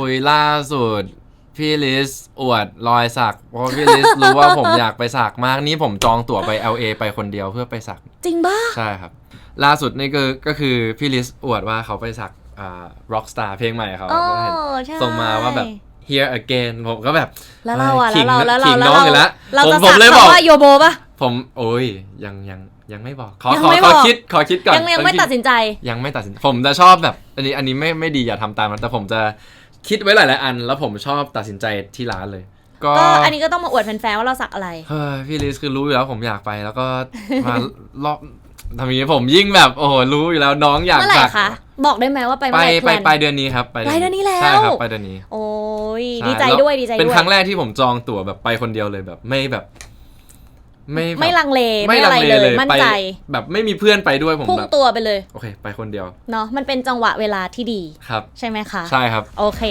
คุยล่าสุด พี่ลิสอวดรอยสัก เพราะพี่ลิสรู้ว่าผมอยากไปสักมากนี่ผมจองตั๋วไป LA ไปคนเดียวเพื่อไปสัก จริงป่ะใช่ครับ ล่าสุดนี่ก็ก็คือพี่ลิสอวดว่าเขาไปสักอ่า Rockstar เพลงใหม่เขาอ๋อก็เห็นใช่ส่งมาว่าแบบ here again ผมก็แบบแล้วเราอะขิแล้วงเราแล้วเราขิงน้องอยู่แล้วเราผมจะผสัมกเลยบอกคำว่าโยโบป่ะผมโอ้ยยังยังยังไม่บอกขอยังขอไม่ขบออกคิดขอคิดก่อนยังยังไม่ขอคิตัดสินใจ ยังไม่ตัดสิน ผมจะชอบแบบ อันนี้อันนี้ไม่ไม่ดีอย่าทำตามนะแต่ผมจะ คิดไว้หลายๆอัน แล้วผมชอบตัดสินใจที่ร้านเลย ก็ก็อันนี้ก็ต้องมาอวดแฟนๆว่าเราสักอะไร เฮ้ยพี่ลิสคือรู้อยู่แล้วผมอยากไปแล้วก็มา รอบทำอย่างนี้ผมยิ่งแบบโอ้โหรู้อยู่แล้วน้องอยากเมื่อไหร่สักคะ บอกได้ไหมว่าไปไปเมื่อไหร่ไปแพลน ไปเดือนนี้ครับไปไปเดือนนี้แล้ว ใช่ครับไปเดือนนี้โอ้ยช่ดีใจแล้วด้วยดีใจด้วย เป็นครั้งแรกที่ผมจองตั๋วแบบไปคนเดียวเลยแบบ ไม่แบบ ไม่แบบไม่ลังเลไม่ไม่ลัอะไรงเลเลยเลยมั่นไปใจแบบไม่มีเพื่อนไปด้วยผมพุ่งแบบตัวไปเลย โอเค ไปคนเดียวเนาะมันเป็นจังหวะเวลาที่ดี ครับ ใช่ไหมคะ ใช่ครับ โอเค